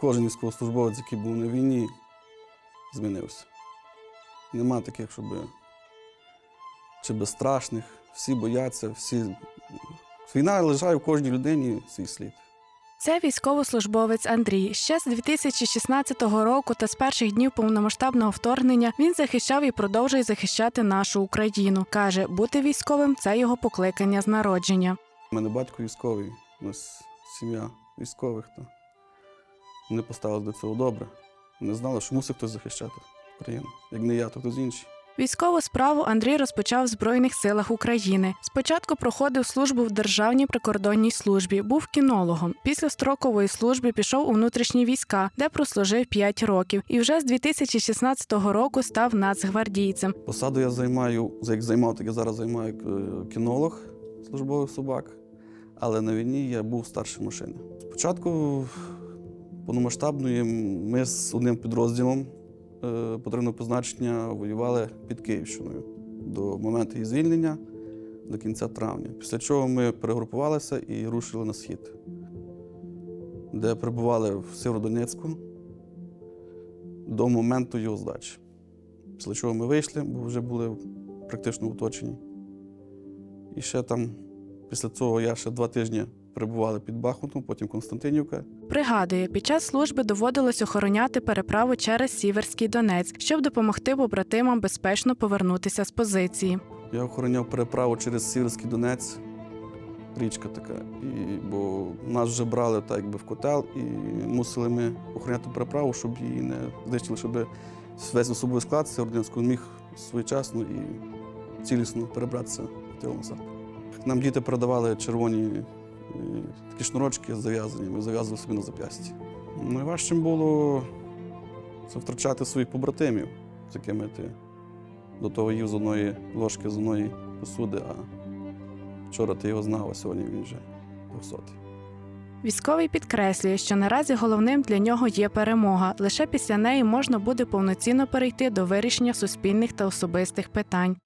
кожен військовослужбовець, який був на війні, змінився. Нема таких, щоб чи безстрашних, всі бояться, всі. Війна лежає в кожній людині свій слід. Це військовослужбовець Андрій. Ще з 2016 року та з перших днів повномасштабного вторгнення він захищав і продовжує захищати нашу Україну. каже, бути військовим це його покликання з народження. У мене батько військовий, у нас сім'я військових. То вони поставили до цього добре. Вони знали, що мусив хтось захищати Україну. Як не я, то хтось інший. Військову справу Андрій розпочав в Збройних силах України. Спочатку проходив службу в Державній прикордонній службі, був кінологом. Після строкової служби пішов у внутрішні війська, де прослужив 5 років, і вже з 2016 року став нацгвардійцем. Посаду я займаю, як займав, так я зараз займаю е, кінолог службових собак, але на війні я був старший машини. Спочатку повномасштабної ми з одним підрозділом е, потрібного позначення воювали під Київщиною до моменту її звільнення до кінця травня. Після чого ми перегрупувалися і рушили на схід, де перебували в Сєвєродонецьку до моменту його здачі. Після чого ми вийшли, бо вже були практично оточені. І ще там, після цього я ще два тижні перебували під Бахмутом, потім Константинівка. Пригадує, під час служби доводилось охороняти переправу через Сіверський Донець, щоб допомогти побратимам безпечно повернутися з позиції. Я охороняв переправу через Сіверський Донець, річка така. І, бо нас вже брали так, якби в котел, і мусили ми охороняти переправу, щоб її не знищили, щоб весь особовий склад Сєвєродонецького міг своєчасно і цілісно перебратися. Нам діти передавали червоні такі шнурочки зав'язані, ми зав'язували собі на зап'ясті. Найважчим було це втрачати своїх побратимів, з якими ти до того їв з одної ложки, з одної посуди, а вчора ти його знав, а сьогодні він вже двохсотий. Військовий підкреслює, що наразі головним для нього є перемога. Лише після неї можна буде повноцінно перейти до вирішення суспільних та особистих питань.